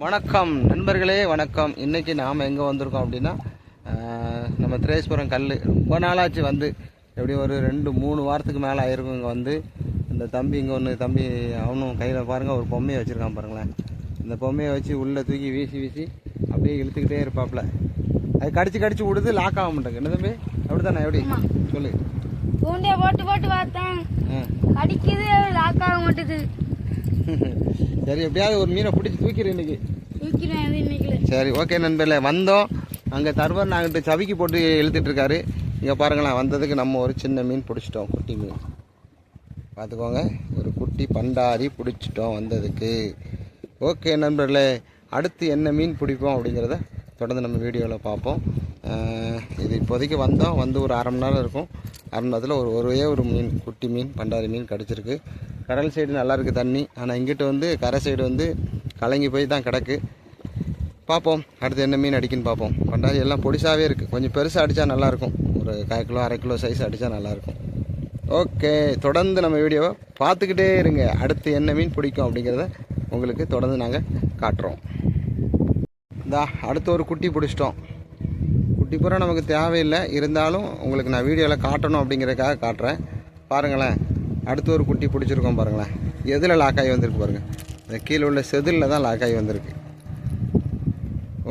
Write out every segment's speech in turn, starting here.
வணக்கம். நண்பர்களே வணக்கம். இன்னைக்கு நாம் எங்கே வந்திருக்கோம் அப்படின்னா நம்ம திரேஸ்வரம் கல் ரொம்ப நாளாச்சு வந்து. எப்படியும் ஒரு ரெண்டு மூணு வாரத்துக்கு மேலே ஆயிருக்கும் இங்கே வந்து. இந்த தம்பி இங்கே ஒன்று தம்பி அவனும் கையில் பாருங்கள் ஒரு பொம்மையை வச்சுருக்கான் பாருங்களேன். இந்த பொம்மையை வச்சு உள்ளே தூக்கி வீசி வீசி அப்படியே இழுத்துக்கிட்டே இருப்பாப்புல அது கடிச்சு கடிச்சு விடுது லாக் ஆக மாட்டேங்க என்ன தம்பி? அப்படி தானே எப்படி சொல்லு. போட்டு போட்டு பார்த்தேன். ஆ. கடிக்குது லாக் ஆக மாட்டுது. சரி எப்படியாவது ஒரு மீனை பிடிச்சி தூக்கிறேன் இன்னைக்கு. சரி ஓகே நண்பர்களே வந்தோம். அங்கே தர்மர் நாங்கிட்ட சவிக்கு போட்டு இழுத்துட்டு இருக்காரு இங்கே பாருங்களேன் வந்ததுக்கு நம்ம ஒரு சின்ன மீன் பிடிச்சிட்டோம் குட்டி மீன். பார்த்துக்கோங்க ஒரு குட்டி பண்டாரி பிடிச்சிட்டோம் வந்ததுக்கு. ஓகே நண்பர்களே அடுத்து என்ன மீன் பிடிப்போம் அப்படிங்கிறத தொடர்ந்து நம்ம வீடியோவில் பார்ப்போம். இது இப்போதைக்கு வந்தோம் வந்து ஒரு அரை மணி நேரம் இருக்கும். அரை மணி நேரத்தில் ஒரு ஒரே ஒரு மீன் குட்டி மீன் பண்டாரி மீன் கிடச்சிருக்கு. கடல் சைடு நல்லா இருக்குது தண்ணி. ஆனால் இங்கிட்டு வந்து கரை சைடு வந்து கலங்கி போய் தான் கிடக்கு. பார்ப்போம். அடுத்து என்ன மீன் அடிக்குன்னு பார்ப்போம். பண்டாரி எல்லாம் பொடிசாகவே இருக்குது கொஞ்சம் பெருசாக அடித்தா நல்லாயிருக்கும் ஒரு கால் கிலோ அரை கிலோ சைஸ் அடித்தா நல்லாயிருக்கும் ஓகே தொடர்ந்து நம்ம வீடியோவை பார்த்துக்கிட்டே இருங்க. அடுத்து என்ன மீன் பிடிக்கும் அப்படிங்கிறத உங்களுக்கு தொடர்ந்து நாங்கள் காட்டுறோம். இந்தா அடுத்து ஒரு குட்டி பிடிச்சிட்டோம். குட்டி பூரா நமக்கு தேவையில்லை. இருந்தாலும் உங்களுக்கு நான் வீடியோவில் காட்டணும் அப்படிங்கிறதுக்காக காட்டுறேன். பாருங்களேன். அடுத்து ஒரு குட்டி பிடிச்சிருக்கோம் பாருங்களேன். எதில் லாக் ஆகி வந்திருக்கு பாருங்கள் இந்த கீழே உள்ள செதிலில் தான் லாக் ஆகி வந்திருக்கு.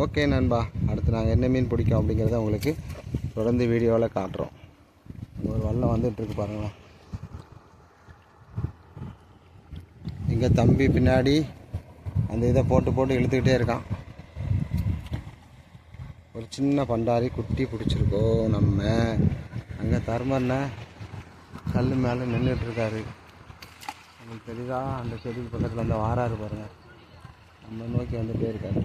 ஓகே நண்பா அடுத்து நாங்கள் என்ன மீன் பிடிக்கும் அப்படிங்கிறத உங்களுக்கு தொடர்ந்து வீடியோவில் காட்டுறோம். ஒரு வல்லம் வந்துட்டுருக்கு பாருங்களேன். எங்கள் தம்பி பின்னாடி அந்த இதை போட்டு போட்டு இழுத்துக்கிட்டே இருக்கான். ஒரு சின்ன பண்டாரி குட்டி பிடிச்சிருக்கோம் நம்ம. அங்கே தர்மண்ண கல் மேலே நின்றுட்டு இருக்காரு உங்களுக்கு தெரியுதா? அந்த செடிக்கு பக்கத்தில் வந்து வாராரு பாருங்கள் நம்ம நோக்கி வந்துகிட்டே இருக்காரு.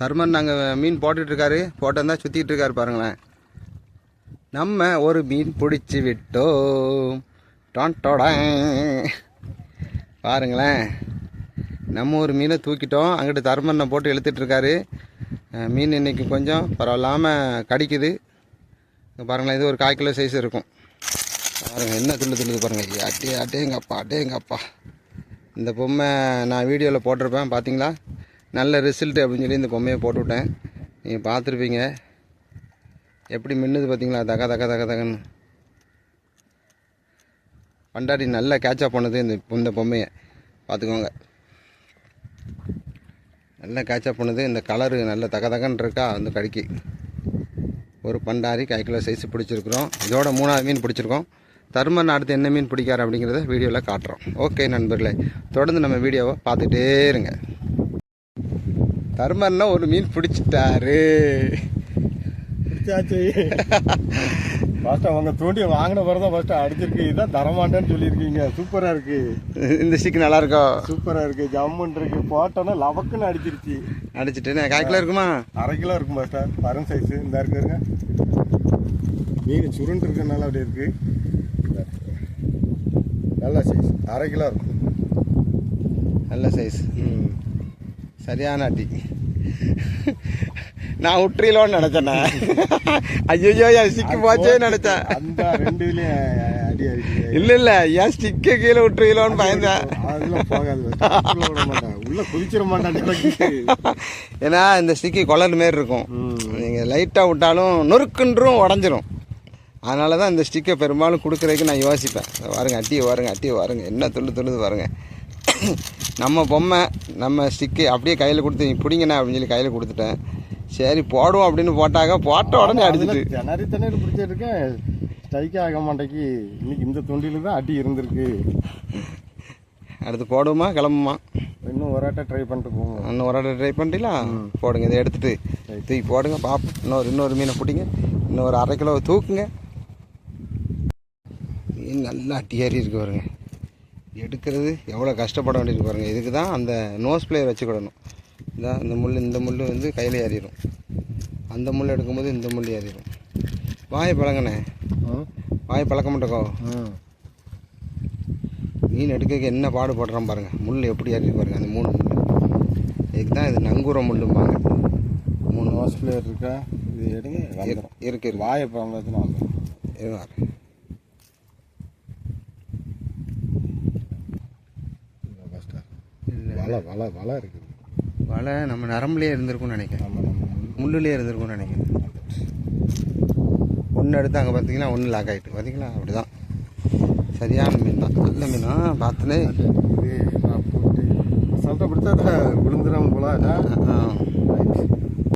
தர்மன் நாங்கள் மீன் போட்டுட்ருக்காரு. போட்டோம் போட்டிருந்தா சுற்றிக்கிட்டு இருக்காரு பாருங்களேன். நம்ம ஒரு மீன் பிடிச்சி விட்டோம். டான் பாருங்களேன். நம்ம ஒரு மீனை தூக்கிட்டோம். அங்கிட்டு தர்மண்ணை போட்டு இழுத்துட்ருக்காரு. மீன் இன்னைக்கு கொஞ்சம் பரவாயில்லாமல் கடிக்குது. பாருங்களேன் இது ஒரு கால் கிலோ சைஸ் இருக்கும். பாருங்கள் என்ன துள்ளு துள்ளுது பாருங்கள் அட்டே அட்டே எங்கள் அப்பா அட்டே எங்கள் அப்பா இந்த பொம்மை நான் வீடியோவில் போட்டிருப்பேன் பார்த்தீங்களா நல்ல ரிசல்ட்டு அப்படின்னு சொல்லி இந்த பொம்மையை போட்டுவிட்டேன். நீங்கள் பார்த்துருப்பீங்க. எப்படி மின்னுது பார்த்தீங்களா? தக தக தக தகன்னு. பண்டாடி நல்லா கேட்சப் பண்ணுது இந்த இந்த பொம்மையை. பார்த்துக்கோங்க. நல்லா கேட்சப் பண்ணுது. இந்த கலரு நல்ல தக தகன்னு இருக்கா? அந்த கடிக்கு. ஒரு பண்டாரி கை கிலோ சைஸ் பிடிச்சிருக்கிறோம். இதோட மூணாவது மீன் பிடிச்சிருக்கோம். தருமன் அடுத்து என்ன மீன் பிடிக்காரு அப்படிங்கிறத வீடியோவில் காட்டுறோம். ஓகே நண்பர்களே. தொடர்ந்து நம்ம வீடியோவை பார்த்துட்டே இருங்க. தருமன்னா ஒரு மீன் பிடிச்சிட்டாரு. பிடிச்சாச்சு. ஃபர்ஸ்ட் அவங்க தூண்டி வாங்கின பிறகு தான் ஃபர்ஸ்ட் அடிச்சிருக்கு. இதான் தரமாட்டேன்னு சொல்லியிருக்கீங்க. சூப்பரா இருக்கு. இந்த ஸ்டிக் நல்லா இருக்கும் சூப்பரா இருக்கு. ஜம்முன்னு இருக்கு. போட்டோன்னா லவக்குன்னு அடிச்சிருச்சு. அடிச்சிட்டு கால் கிலோ இருக்குமா? அரை கிலோ இருக்கும் மாஸ்டர் பரம் சைஸ் இந்த இருக்குங்க மீன் சுருண்டு இருக்கனால அப்படி இருக்கு. நல்ல சைஸ் அரை கிலோ இருக்கும். நல்ல சைஸ் ம். சரியான அடி. நான் விட்டுறீங்களோன்னு நினச்சேண்ணே ஐயோ என் ஸ்டிக்கு போச்சே நினச்சேன். இல்லை இல்லை என் ஸ்டிக்கை கீழே விட்டுறீங்களோன்னு பயந்தேன். ஏன்னா இந்த ஸ்டிக்கு கொலர் மாரி இருக்கும். நீங்கள் லைட்டாக விட்டாலும் நொறுக்குன்றும் உடஞ்சிரும். அதனால தான் இந்த ஸ்டிக்கை பெரும்பாலும் கொடுக்குறதுக்கு நான் யோசிப்பேன். பாருங்க அட்டியை பாருங்க அட்டியை பாருங்க. என்ன துள்ளு துள்ளுது பாருங்க. நம்ம பொம்மை நம்ம ஸ்டிக்கு அப்படியே கையில் கொடுத்து நீ பிடிங்கண்ணே அப்படின்னு சொல்லி கையில் கொடுத்துட்டேன். சரி போடுவோம் அப்படின்னு போட்டாங்க. போட்ட உடனே அடிச்சிட்டு. திணறி திணறி பிடிச்சிருக்கேன். ஸ்ட்ரைக்கே ஆக மாட்டேங்கி இன்னைக்கு இந்த துண்டில தான் அடி இருந்திருக்கு. அடுத்து போடுவோமா கிளம்புமா இன்னும் ஒரு ஆட்டை ட்ரை பண்ணிட்டு போவோம். இன்னும் ஒரு ஆள் ட்ரை பண்ணிட்டீங்களா போடுங்க இதை எடுத்துட்டு. தூக்கி போடுங்க பார்ப்போம் இன்னொரு இன்னொரு மீனை பிடிங்க. இன்னொரு அரை கிலோ தூக்குங்க. மீன் நல்லா அட்டி ஏறி இருக்கு பாருங்க. எடுக்கிறது எவ்வளோ கஷ்டப்பட வேண்டியிருக்கு பாருங்க. இதுக்கு தான் அந்த நோஸ் பிளேயர் வச்சுக்கிடணும். இந்த இந்த முள் இந்த முள் வந்து கையில் ஏறிடும் அந்த முள் எடுக்கும்போது இந்த முள் ஏறிடும் வாயை பழங்கண்ணே வாயை பழக்க மாட்டேக்கோ மீன் எடுக்க என்ன பாடுபடுறான் பாருங்க. முள் எப்படி ஏறி பாருங்க. அந்த மூணு முள் இதுக்கு தான் இது நங்கூரம் முள்ளும்பாங்க. மூணு. வாஷ் பிளேயர் இருக்கா? இது எடுங்க இருக்கு இருக்கு வாயை பார்த்துனா வந்துடும் இது பாரு. வலை வலை வலை இருக்குது. வலை நம்ம நரம்புலேயே இருந்திருக்கும்னு நினைக்கிறேன். முள்ளுலேயே இருந்திருக்கும்னு நினைக்கிறேன். ஒன்று எடுத்து அங்கே பார்த்தீங்கன்னா ஒன்று லாக் ஆகிட்டு பார்த்தீங்களா அப்படி தான் சரியான மீன் தான். நல்ல மீனா? பார்த்துனே. இது நான் போட்டு அசால்ட்டாக பிடிச்சா விழுந்துடாம போல.